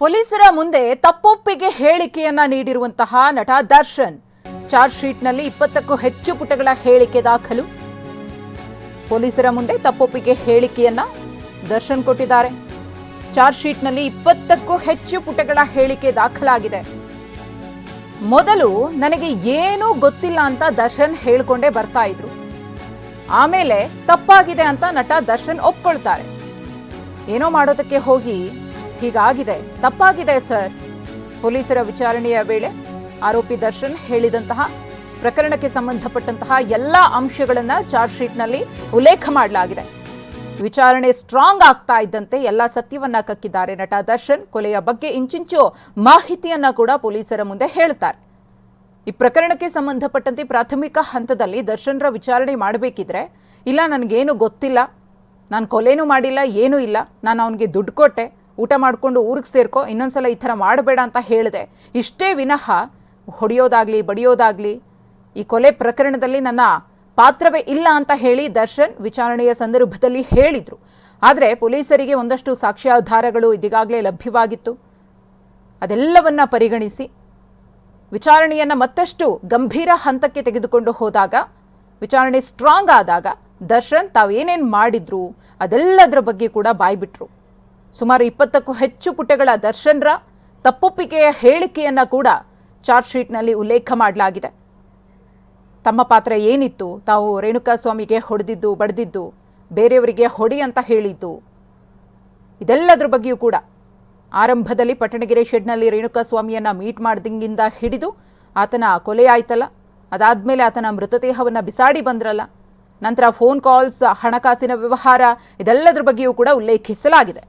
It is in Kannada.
ಪೊಲೀಸರ ಮುಂದೆ ತಪ್ಪೊಪ್ಪಿಗೆ ಹೇಳಿಕೆಯನ್ನ ನೀಡಿರುವಂತಹ ನಟ ದರ್ಶನ್. ಚಾರ್ಜ್ ಶೀಟ್ನಲ್ಲಿ ಇಪ್ಪತ್ತಕ್ಕೂ ಹೆಚ್ಚು ಪುಟಗಳ ಹೇಳಿಕೆ ದಾಖಲು. ಪೊಲೀಸರ ಮುಂದೆ ತಪ್ಪೊಪ್ಪಿಗೆ ಹೇಳಿಕೆಯನ್ನ ದರ್ಶನ್ ಕೊಟ್ಟಿದ್ದಾರೆ. ಚಾರ್ಜ್ ಶೀಟ್ನಲ್ಲಿ ಇಪ್ಪತ್ತಕ್ಕೂ ಹೆಚ್ಚು ಪುಟಗಳ ಹೇಳಿಕೆ ದಾಖಲಾಗಿದೆ. ಮೊದಲು ನನಗೆ ಏನೂ ಗೊತ್ತಿಲ್ಲ ಅಂತ ದರ್ಶನ್ ಹೇಳ್ಕೊಂಡೇ ಬರ್ತಾ ಇದ್ರು. ಆಮೇಲೆ ತಪ್ಪಾಗಿದೆ ಅಂತ ನಟ ದರ್ಶನ್ ಒಪ್ಕೊಳ್ತಾರೆ. ಏನೋ ಮಾಡೋದಕ್ಕೆ ಹೋಗಿ ಹೀಗಾಗಿದೆ. ತಪ್ಪಾಗಿದೆ, ಸರ್. ಪೊಲೀಸರ ವಿಚಾರಣೆಯ ವೇಳೆ ಆರೋಪಿ ದರ್ಶನ್ ಹೇಳಿದಂತಹ ಪ್ರಕರಣಕ್ಕೆ ಸಂಬಂಧಪಟ್ಟಂತಹ ಎಲ್ಲ ಅಂಶಗಳನ್ನು ಚಾರ್ಜ್ ಶೀಟ್ನಲ್ಲಿ ಉಲ್ಲೇಖ ಮಾಡಲಾಗಿದೆ. ವಿಚಾರಣೆ ಸ್ಟ್ರಾಂಗ್ ಆಗ್ತಾ ಇದ್ದಂತೆ ಎಲ್ಲ ಸತ್ಯವನ್ನ ಕಕ್ಕಿದ್ದಾರೆ ನಟ ದರ್ಶನ್. ಕೊಲೆಯ ಬಗ್ಗೆ ಇಂಚಿಂಚು ಮಾಹಿತಿಯನ್ನ ಕೂಡ ಪೊಲೀಸರ ಮುಂದೆ ಹೇಳ್ತಾರೆ. ಈ ಪ್ರಕರಣಕ್ಕೆ ಸಂಬಂಧಪಟ್ಟಂತೆ ಪ್ರಾಥಮಿಕ ಹಂತದಲ್ಲಿ ದರ್ಶನ್ರ ವಿಚಾರಣೆ ಮಾಡಬೇಕಿದ್ರೆ, ಇಲ್ಲ, ನನಗೇನು ಗೊತ್ತಿಲ್ಲ, ನಾನು ಕೊಲೆನೂ ಮಾಡಿಲ್ಲ, ಏನೂ ಇಲ್ಲ, ನಾನು ಅವನಿಗೆ ದುಡ್ಡು ಕೊಟ್ಟೆ ಊಟ ಮಾಡಿಕೊಂಡು ಊರಿಗೆ ಸೇರ್ಕೊ, ಇನ್ನೊಂದ್ಸಲ ಈ ಥರ ಮಾಡಬೇಡ ಅಂತ ಹೇಳಿದೆ. ಇಷ್ಟೇ ವಿನಃ ಹೊಡೆಯೋದಾಗಲಿ, ಬಡಿಯೋದಾಗ್ಲಿ, ಈ ಕೊಲೆ ಪ್ರಕರಣದಲ್ಲಿ ನನ್ನ ಪಾತ್ರವೇ ಇಲ್ಲ ಅಂತ ಹೇಳಿ ದರ್ಶನ್ ವಿಚಾರಣೆಯ ಸಂದರ್ಭದಲ್ಲಿ ಹೇಳಿದ್ರು. ಆದರೆ ಪೊಲೀಸರಿಗೆ ಒಂದಷ್ಟು ಸಾಕ್ಷ್ಯಾಧಾರಗಳು ಇದೀಗಾಗಲೇ ಲಭ್ಯವಾಗಿತ್ತು. ಅದೆಲ್ಲವನ್ನ ಪರಿಗಣಿಸಿ, ವಿಚಾರಣೆಯನ್ನು ಮತ್ತಷ್ಟು ಗಂಭೀರ ಹಂತಕ್ಕೆ ತೆಗೆದುಕೊಂಡು ಹೋದಾಗ, ವಿಚಾರಣೆ ಸ್ಟ್ರಾಂಗ್ ಆದಾಗ ದರ್ಶನ್ ತಾವೇನೇನು ಮಾಡಿದ್ರು, ಅದೆಲ್ಲದರ ಬಗ್ಗೆ ಕೂಡ ಬಾಯ್ಬಿಟ್ರು. ಸುಮಾರು ಇಪ್ಪತ್ತಕ್ಕೂ ಹೆಚ್ಚು ಪುಟಗಳ ದರ್ಶನ್ರ ತಪ್ಪೊಪ್ಪಿಗೆಯ ಹೇಳಿಕೆಯನ್ನು ಕೂಡ ಚಾರ್ಜ್ ಶೀಟ್ನಲ್ಲಿ ಉಲ್ಲೇಖ ಮಾಡಲಾಗಿದೆ. ತಮ್ಮ ಪಾತ್ರ ಏನಿತ್ತು? ತಾವು ರೇಣುಕಾ ಸ್ವಾಮಿಗೆ ಹೊಡೆದಿದ್ದು, ಬಡ್ದಿದ್ದು, ಬೇರೆಯವರಿಗೆ ಹೊಡಿ ಅಂತ ಹೇಳಿದ್ದು? ಇದೆಲ್ಲದರ ಬಗ್ಗೆಯೂ ಕೂಡ ಆರಂಭದಲ್ಲಿ ಪಟ್ಟಣಗೆರೆ ಶೆಡ್ನಲ್ಲಿ ರೇಣುಕಾ ಸ್ವಾಮಿಯನ್ನು ಮೀಟ್ ಮಾಡ್ದಿಂಗಿಂದ ಹಿಡಿದು ಆತನ ಕೊಲೆ ಆಯ್ತಲ್ಲ? ಅದಾದ್ಮೇಲೆ ಆತನ ಮೃತದೇಹವನ್ನು ಬಿಸಾಡಿ ಬಂದ್ರಲ್ಲ? ನಂತರ ಫೋನ್ ಕಾಲ್ಸ್ ಹಣಕಾಸಿನ ವ್ಯವಹಾರ, ಇದೆಲ್ಲದರ ಬಗ್ಗೆಯೂ ಕೂಡ ಉಲ್ಲೇಖಿಸಲಾಗಿದೆ.